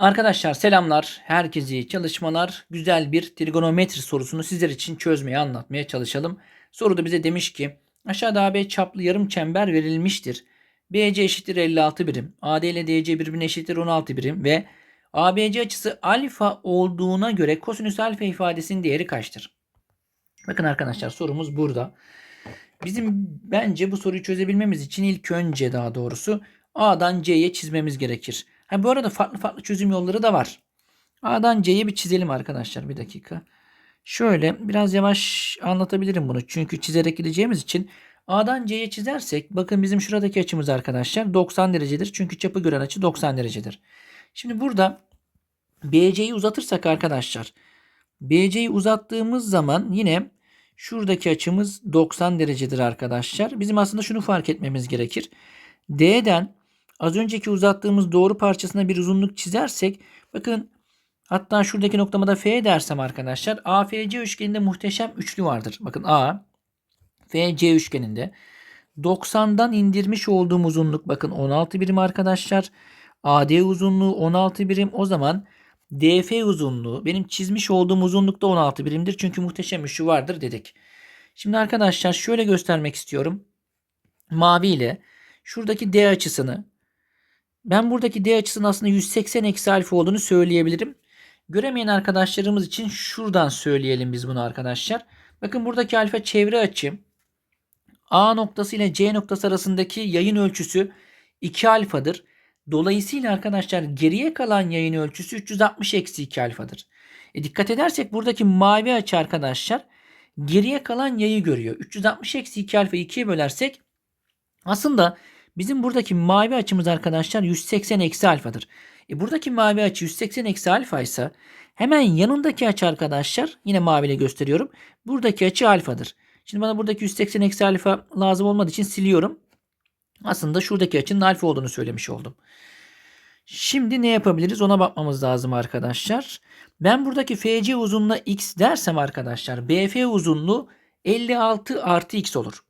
Arkadaşlar selamlar. Herkese çalışmalar. Güzel bir trigonometri sorusunu sizler için çözmeye anlatmaya çalışalım. Soruda bize demiş ki aşağıda AB çaplı yarım çember verilmiştir. BC eşittir 56 birim. AD ile DC birbirine eşittir 16 birim ve ABC açısı alfa olduğuna göre kosinüs alfa ifadesinin değeri kaçtır? Bakın arkadaşlar sorumuz burada. Bizim bence bu soruyu çözebilmemiz için ilk önce daha doğrusu A'dan C'ye çizmemiz gerekir. Ha, bu arada farklı farklı çözüm yolları da var. A'dan C'ye bir çizelim arkadaşlar. Bir dakika. Şöyle biraz yavaş anlatabilirim bunu. Çünkü çizerek gideceğimiz için A'dan C'ye çizersek bakın bizim şuradaki açımız arkadaşlar 90 derecedir. Çünkü çapı gören açı 90 derecedir. Şimdi burada BC'yi uzatırsak arkadaşlar BC'yi uzattığımız zaman yine şuradaki açımız 90 derecedir arkadaşlar. Bizim aslında şunu fark etmemiz gerekir. D'den az önceki uzattığımız doğru parçasına bir uzunluk çizersek bakın hatta şuradaki noktama da F dersem arkadaşlar AFC üçgeninde muhteşem üçlü vardır. Bakın A FC üçgeninde 90'dan indirmiş olduğum uzunluk bakın 16 birim arkadaşlar. AD uzunluğu 16 birim. O zaman DF uzunluğu benim çizmiş olduğum uzunlukta 16 birimdir. Çünkü muhteşem üçlü vardır dedik. Şimdi arkadaşlar şöyle göstermek istiyorum. Mavi ile şuradaki D açısını ben buradaki D açısının aslında 180 eksi alfa olduğunu söyleyebilirim. Göremeyen arkadaşlarımız için şuradan söyleyelim biz bunu arkadaşlar. Bakın buradaki alfa çevre açı. A noktası ile C noktası arasındaki yayın ölçüsü 2 alfadır. Dolayısıyla arkadaşlar geriye kalan yayın ölçüsü 360 eksi 2 alfadır. E dikkat edersek buradaki mavi açı arkadaşlar geriye kalan yayı görüyor. 360 eksi 2 alfa 2'ye bölersek aslında bizim buradaki mavi açımız arkadaşlar 180 eksi alfadır. E buradaki mavi açı 180 eksi alfa ise hemen yanındaki açı arkadaşlar yine maviyle gösteriyorum. Buradaki açı alfadır. Şimdi bana buradaki 180 eksi alfa lazım olmadığı için siliyorum. Aslında şuradaki açının alfa olduğunu söylemiş oldum. Şimdi ne yapabiliriz ona bakmamız lazım arkadaşlar. Ben buradaki FC uzunluğuna x dersem arkadaşlar BF uzunluğu 56 artı x olur.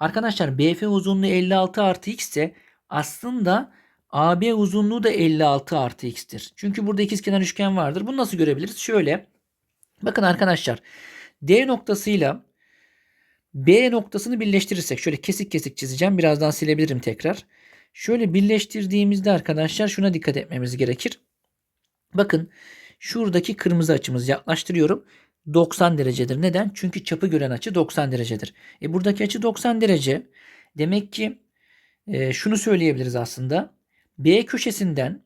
Arkadaşlar BF uzunluğu 56 artı x ise aslında AB uzunluğu da 56 artı x'tir. Çünkü burada ikizkenar üçgen vardır. Bunu nasıl görebiliriz? Şöyle. Bakın arkadaşlar D noktasıyla B noktasını birleştirirsek şöyle kesik kesik çizeceğim. Birazdan silebilirim tekrar. Şöyle birleştirdiğimizde arkadaşlar şuna dikkat etmemiz gerekir. Bakın şuradaki kırmızı açımız yaklaştırıyorum. 90 derecedir. Neden? Çünkü çapı gören açı 90 derecedir. E buradaki açı 90 derece. Demek ki e, şunu söyleyebiliriz aslında. B köşesinden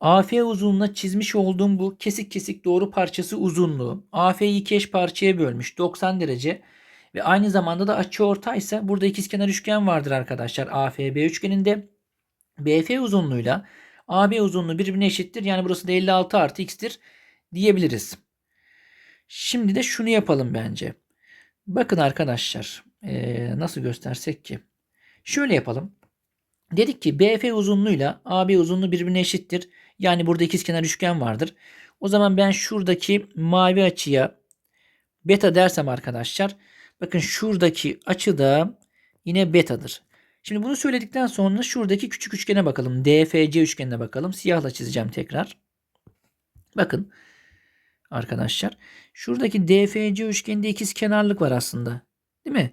AF uzunluğuna çizmiş olduğum bu kesik kesik doğru parçası uzunluğu AF'yi iki parçaya bölmüş 90 derece ve aynı zamanda da açı ortaysa burada ikizkenar üçgen vardır arkadaşlar. AFB üçgeninde BF uzunluğuyla AB uzunluğu birbirine eşittir. Yani burası da 56 artı x'tir diyebiliriz. Şimdi de şunu yapalım bence. Bakın arkadaşlar ee, nasıl göstersek ki. Şöyle yapalım. Dedik ki BF uzunluğuyla AB uzunluğu birbirine eşittir. Yani burada ikizkenar üçgen vardır. O zaman ben şuradaki mavi açıya beta dersem arkadaşlar. Bakın şuradaki açı da yine betadır. Şimdi bunu söyledikten sonra şuradaki küçük üçgene bakalım. DFC üçgenine bakalım. Siyahla çizeceğim tekrar. Bakın arkadaşlar. Şuradaki DFC üçgeninde ikiz kenarlık var aslında. Değil mi?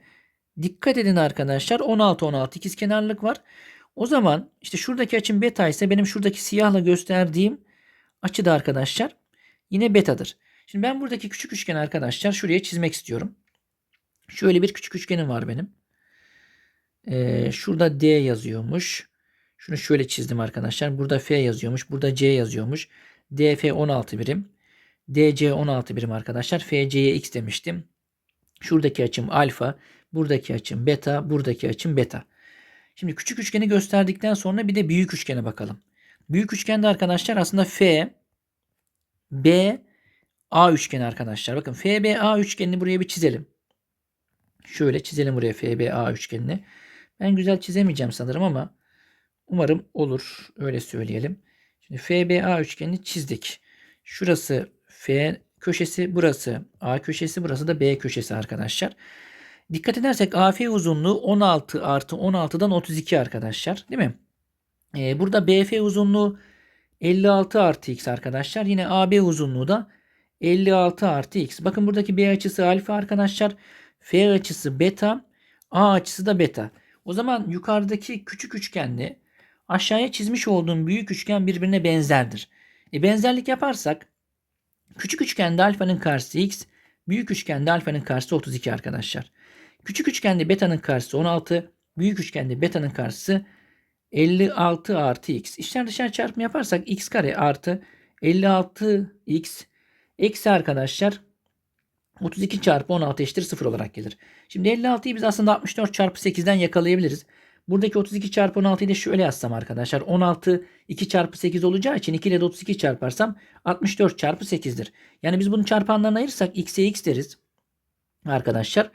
Dikkat edin arkadaşlar. 16 16 ikiz kenarlık var. O zaman işte şuradaki açım beta ise benim şuradaki siyahla gösterdiğim açı da arkadaşlar yine betadır. Şimdi ben buradaki küçük üçgen arkadaşlar şuraya çizmek istiyorum. Şöyle bir küçük üçgenim var benim. Ee, şurada D yazıyormuş. Şunu şöyle çizdim arkadaşlar. Burada F yazıyormuş. Burada C yazıyormuş. DF 16 birim. DC 16 birim arkadaşlar. FC'ye X demiştim. Şuradaki açım alfa. Buradaki açım beta. Buradaki açım beta. Şimdi küçük üçgeni gösterdikten sonra bir de büyük üçgene bakalım. Büyük üçgende arkadaşlar aslında F, B, A üçgeni arkadaşlar. Bakın FBA üçgenini buraya bir çizelim. Şöyle çizelim buraya FBA üçgenini. Ben güzel çizemeyeceğim sanırım ama umarım olur. Öyle söyleyelim. Şimdi FBA üçgenini çizdik. Şurası F köşesi, burası A köşesi, burası da B köşesi arkadaşlar. Dikkat edersek AF uzunluğu 16 artı 16'dan 32 arkadaşlar. Değil mi? Ee, burada BF uzunluğu 56 artı x arkadaşlar. Yine AB uzunluğu da 56 artı x. Bakın buradaki B açısı alfa arkadaşlar. F açısı beta. A açısı da beta. O zaman yukarıdaki küçük üçgenle aşağıya çizmiş olduğum büyük üçgen birbirine benzerdir. E benzerlik yaparsak küçük üçgende alfanın karşısı x, büyük üçgende alfanın karşısı 32 arkadaşlar. Küçük üçgende beta'nın karşısı 16, büyük üçgende beta'nın karşısı 56 artı x. İçler dışarı çarpımı yaparsak x kare artı 56x eksi arkadaşlar 32 çarpı 16 eşittir 0 olarak gelir. Şimdi 56'yı biz aslında 64 çarpı 8'den yakalayabiliriz. Buradaki 32 çarpı 16'yı da şöyle yazsam arkadaşlar. 16 2 çarpı 8 olacağı için 2 ile de 32 çarparsam 64 çarpı 8'dir. Yani biz bunu çarpanlarına ayırırsak x'e x deriz. Arkadaşlar.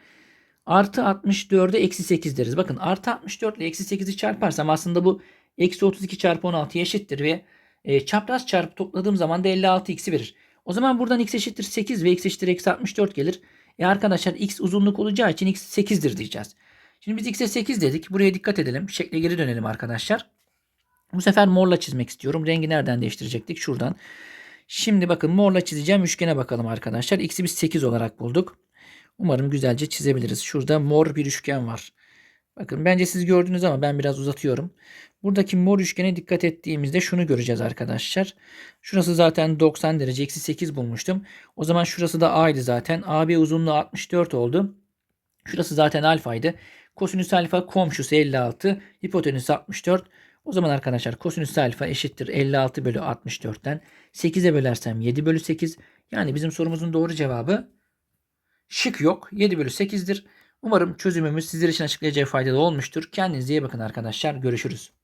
Artı 64'e eksi 8 deriz. Bakın artı 64 ile eksi 8'i çarparsam aslında bu eksi 32 çarpı 16 eşittir ve e, çapraz çarpı topladığım zaman da 56 x'i verir. O zaman buradan x eşittir 8 ve x eşittir eksi 64 gelir. E arkadaşlar x uzunluk olacağı için x 8'dir diyeceğiz. Şimdi biz x'e 8 dedik. Buraya dikkat edelim. Şekle geri dönelim arkadaşlar. Bu sefer morla çizmek istiyorum. Rengi nereden değiştirecektik? Şuradan. Şimdi bakın morla çizeceğim. Üçgene bakalım arkadaşlar. X'i biz 8 olarak bulduk. Umarım güzelce çizebiliriz. Şurada mor bir üçgen var. Bakın bence siz gördünüz ama ben biraz uzatıyorum. Buradaki mor üçgene dikkat ettiğimizde şunu göreceğiz arkadaşlar. Şurası zaten 90 derece. Eksi 8 bulmuştum. O zaman şurası da A'ydı zaten. AB uzunluğu 64 oldu. Şurası zaten alfaydı. Kosinüs alfa komşusu 56. Hipotenüs 64. O zaman arkadaşlar kosinüs alfa eşittir 56 bölü 64'ten. 8'e bölersem 7 bölü 8. Yani bizim sorumuzun doğru cevabı şık yok. 7 bölü 8'dir. Umarım çözümümüz sizler için açıklayacağı faydalı olmuştur. Kendinize iyi bakın arkadaşlar. Görüşürüz.